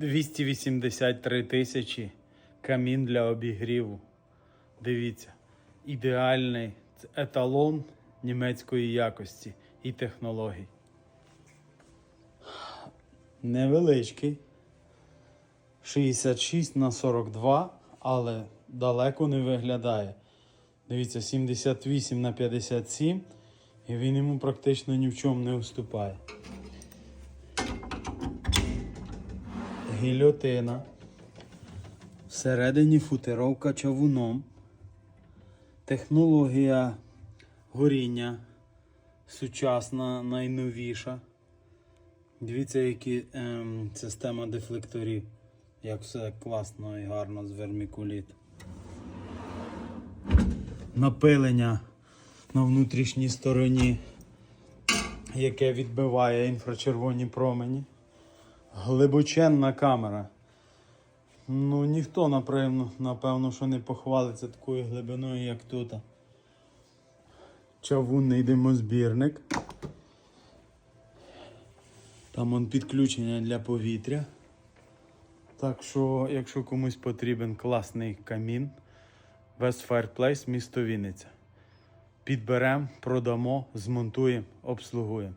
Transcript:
283 тисячі камін для обігріву. Дивіться, ідеальний еталон німецької якості і технологій. Невеличкий. 66 на 42, але далеко не виглядає. Дивіться, 78 на 57, і він йому практично ні в чому не уступає. Гільотина. Всередині футеровка чавуном. Технологія горіння сучасна, найновіша. Дивіться, які ем, система дефлекторів. Як все класно і гарно з вермікуліт. Напилення на внутрішній стороні, яке відбиває інфрачервоні промені. Глибоченна камера. Ну, ніхто, напевно, напевно, що не похвалиться такою глибиною, як тут. Чавунний димозбірник. Там он підключення для повітря. Так що, якщо комусь потрібен класний камін, West Fireplace, місто Вінниця. Підберемо, продамо, змонтуємо, обслугуємо.